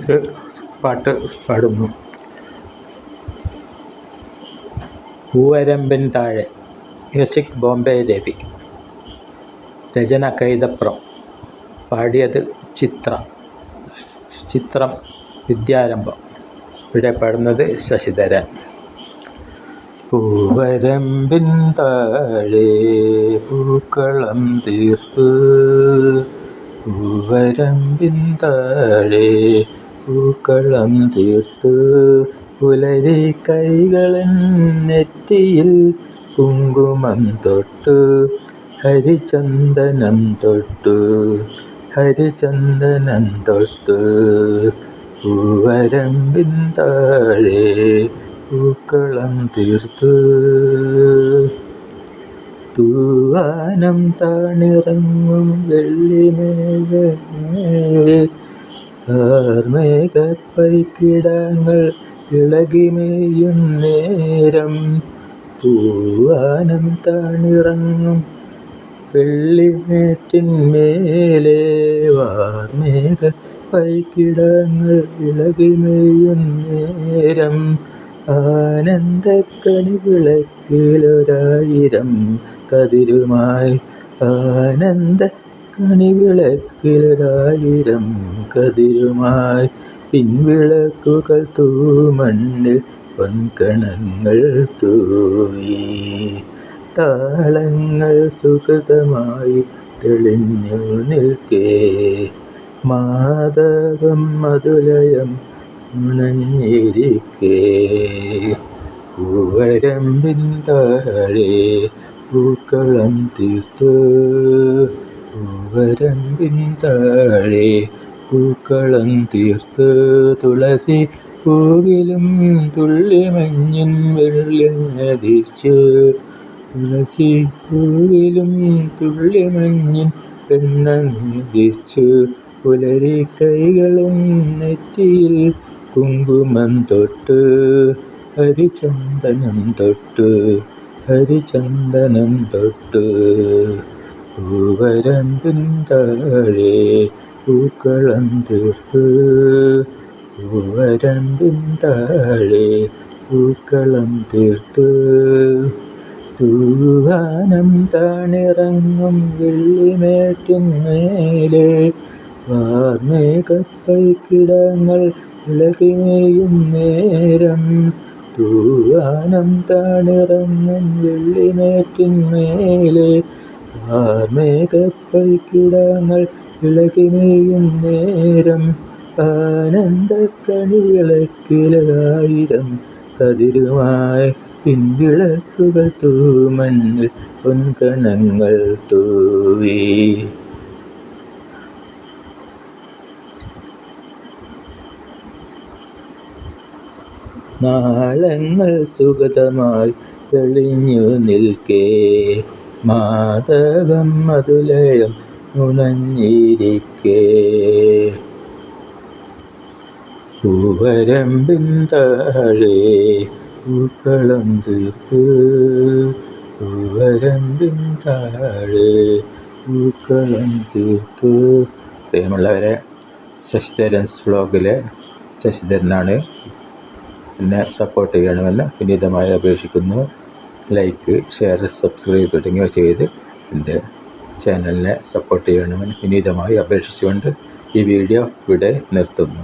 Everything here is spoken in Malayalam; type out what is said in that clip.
ഒരു പാട്ട് പാടുന്നു. പൂവരമ്പിൻ താഴെ മ്യൂസിക് ബോംബെ രവി. രചന കൈതപ്രം. പാടിയത് ചിത്ര. ചിത്രം വിദ്യാരംഭം. ഇവിടെ പാടുന്നത് ശശിധരൻ. പൂവരമ്പിൻ താഴെ പൂക്കളം തീർത്ത്. പൂവരമ്പിൻ താഴെ പൂക്കളം തീർത്തു. പുലരി കൈകളൻ നെറ്റിയിൽ കുങ്കുമം തൊട്ടു. ഹരിചന്ദനം തൊട്ടു. ഹരിചന്ദനം തൊട്ടു. പൂവരമ്പിൻ താഴെ പൂക്കളം തീർത്തു. തൂവാനം താണിറങ്ങും വെള്ളിമേഘമേൽ ആർമേഘപ്പൈക്കിടങ്ങൾ ഇളകിമേയും നേരം തൂവാനം താണിറങ്ങും വെള്ളിമേറ്റിന്മേലെ വാർമേഘ പൈക്കിടങ്ങൾ ഇളകിമേയും നേരം ആനന്ദക്കണി വിളക്കിലൊരായിരം കതിരുമായി ആനന്ദ കണിവിളക്കിലൊരായിരം കതിരുമായി പിൻവിളക്കുകൾ തൂമണ്ണിൽ പൊൻകണങ്ങൾ തൂവി. താളങ്ങൾ സുഗതമായി തെളിഞ്ഞു നിൽക്കേ. മാധവം മധുലയം ഉണഞ്ഞിരിക്കേ. പൂവരം പിന്താഴേ പൂക്കളം തീർത്തു. പൂവരമ്പിൻ താഴെ പൂക്കളം തീർത്ത് തുളസി പൂവിലും തുള്ളിമഞ്ഞിൻ വെള്ളിനദിച്ചു തുളസി പൂവിലും തുള്ളിമഞ്ഞിൻ പെണ്ണുദിച്ചു പുലരി കൈകളും നെറ്റിയിൽ കുങ്കുമം തൊട്ട്. ഹരിചന്ദനം തൊട്ട്. ഹരിചന്ദനം തൊട്ട്. പൂവരമ്പിൻ താഴെ പൂക്കളം തീർത്ത് പൂവരമ്പിൻ താഴെ പൂക്കളം തീർത്ത് തൂവാനം താണിറങ്ങും വെള്ളിമേറ്റിന്മേലെ വാർമേഘപ്പൈക്കിടങ്ങൾ ഇളകിമേയും നേരം. തൂവാനം താണിറങ്ങും വെള്ളിമേറ്റിന്മേലെ. വാർമേഘപ്പൈക്കിടങ്ങൾ ഇളകിമേയും നേരം ആനന്ദക്കണി വിളക്കിലായിരം കതിരുമായി പിൻവിളക്കുകൾ തൂമണ്ണിൽ പൊൻകണങ്ങൾ തൂവി. നാളങ്ങൾ സുഗതമായി തെളിഞ്ഞു നിൽക്കേ. മാധവം മധുലയം ഉണഞ്ഞിരിക്കേ പൂവരമ്പിൻ താഴെ പൂക്കളം തീർത്ത്. പൂവരമ്പിൻ താഴെ പൂക്കളം തീർത്ത്. പ്രിയമുള്ളവരെ ശശിധരൻസ് വ്ലോഗിലെ ശശിധരനാണ്. എന്നെ സപ്പോർട്ട് ചെയ്യണമെന്ന് വിനീതമായി അപേക്ഷിക്കുന്നു. ലൈക്ക് ഷെയർ സബ്സ്ക്രൈബ് തുടങ്ങിയവ ചെയ്ത് എന്റെ ചാനലിനെ സപ്പോർട്ട് ചെയ്യണമെന്ന് വിനീതമായി അപേക്ഷിച്ചുകൊണ്ട് ഈ വീഡിയോ ഇവിടെ നിർത്തുന്നു.